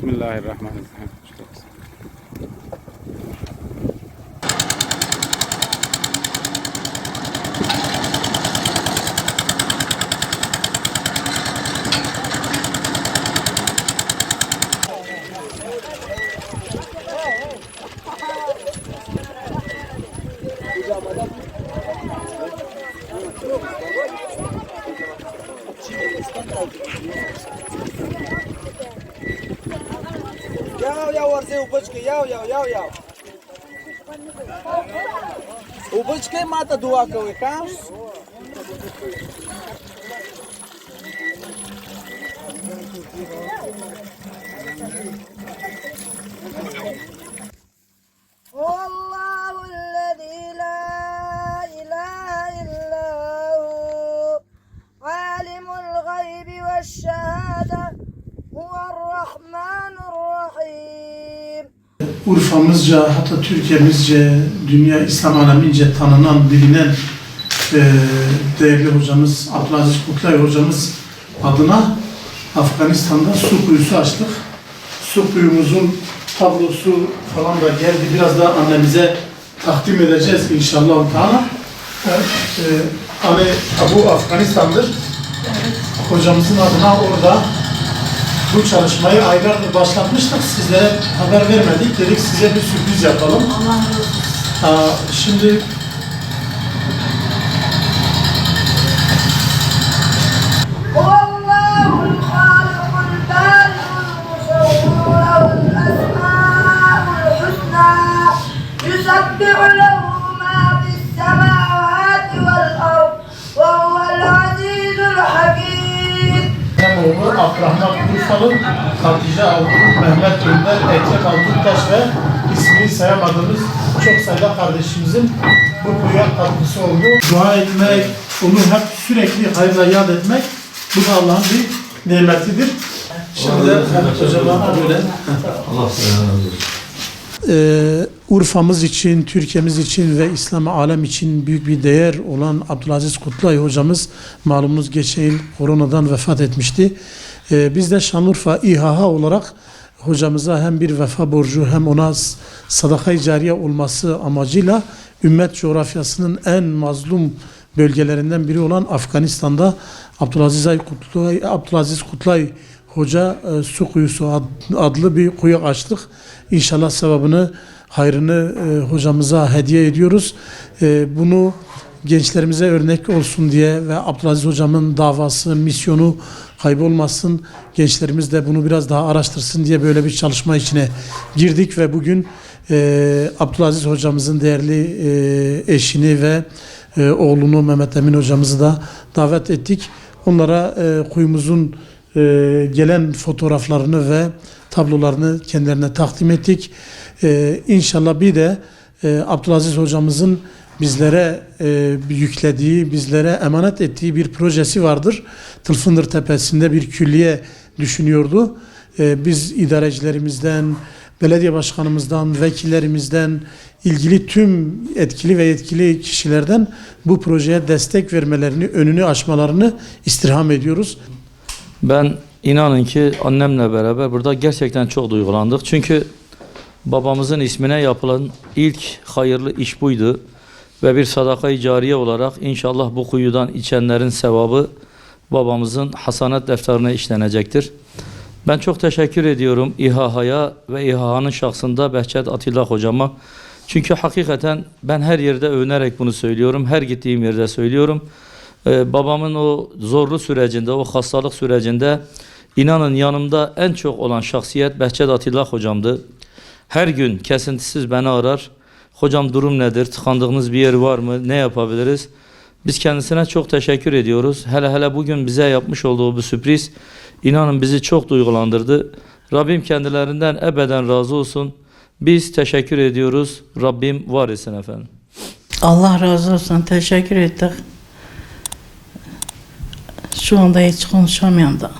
Bismillahir Thank you. Jau, jau, Arzei, ubačkai, jau, jau, jau, jau. Ubačkai mato duoką vaikams. والله الذي لا إله إلا هو عالم الغيب والشهادة Urfa'mızca hatta Türkiye'mizce, dünya İslam alemince tanınan, bilinen e, değerli hocamız Abdülaziz Kutlay hocamız adına Afganistan'da su kuyusu açtık. Su kuyumuzun tablosu falan da geldi. Biraz da annemize takdim edeceğiz inşallah. Teala. Evet, e, hani bu Afganistan'dır. Hocamızın adına orada bu çalışmayı aylardır başlatmıştık. Sizlere haber vermedik. Dedik size bir sürpriz yapalım. Aa, şimdi هو الله الخالق البارئ المصور له الأسماء الحسنى يسبح له Abdurrahman Urfalı, Hatice Altun, Mehmet Önder, Ekrem Altuntaş ve ismini sayamadığımız çok sayıda kardeşimizin bu kuyuya katkısı oldu. Dua etmek, onu hep sürekli hayırla yad etmek, bu da Allah'ın bir nimetidir. Şimdi de hocama böyle. Ee, Urfa'mız için, Türkiye'miz için ve İslam alem için büyük bir değer olan Abdülaziz Kutlay hocamız malumunuz geçen yıl koronadan vefat etmişti. Ee, biz de Şanlıurfa İHH olarak hocamıza hem bir vefa borcu hem ona s- sadaka-i cariye olması amacıyla ümmet coğrafyasının en mazlum bölgelerinden biri olan Afganistan'da Abdülaziz Ay Kutlay, Abdülaziz Kutlay Hoca e, Su Kuyusu ad- adlı bir kuyu açtık. İnşallah sevabını, hayrını e, hocamıza hediye ediyoruz. E, bunu gençlerimize örnek olsun diye ve Abdülaziz hocamın davası, misyonu kaybolmasın. Gençlerimiz de bunu biraz daha araştırsın diye böyle bir çalışma içine girdik ve bugün e, Abdülaziz hocamızın değerli e, eşini ve e, oğlunu Mehmet Emin hocamızı da davet ettik. Onlara e, kuyumuzun e, gelen fotoğraflarını ve tablolarını kendilerine takdim ettik. E, inşallah bir de e, Abdülaziz hocamızın bizlere e, yüklediği, bizlere emanet ettiği bir projesi vardır. Tılfındır Tepesi'nde bir külliye düşünüyordu. E, biz idarecilerimizden, belediye başkanımızdan, vekillerimizden, ilgili tüm etkili ve yetkili kişilerden bu projeye destek vermelerini, önünü açmalarını istirham ediyoruz. Ben inanın ki annemle beraber burada gerçekten çok duygulandık. Çünkü babamızın ismine yapılan ilk hayırlı iş buydu. Ve bir sadaka-i cariye olarak inşallah bu kuyudan içenlerin sevabı babamızın hasanat defterine işlenecektir. Ben çok teşekkür ediyorum İHH'ya ve İHH'nın şahsında Behçet Atilla hocama. Çünkü hakikaten ben her yerde övünerek bunu söylüyorum. Her gittiğim yerde söylüyorum. Ee, babamın o zorlu sürecinde, o hastalık sürecinde inanın yanımda en çok olan şahsiyet Behçet Atilla hocamdı. Her gün kesintisiz beni arar. Hocam durum nedir? Tıkandığınız bir yer var mı? Ne yapabiliriz? Biz kendisine çok teşekkür ediyoruz. Hele hele bugün bize yapmış olduğu bu sürpriz inanın bizi çok duygulandırdı. Rabbim kendilerinden ebeden razı olsun. Biz teşekkür ediyoruz. Rabbim var etsin efendim. Allah razı olsun. Teşekkür ettik. Şu anda hiç konuşamıyorum da.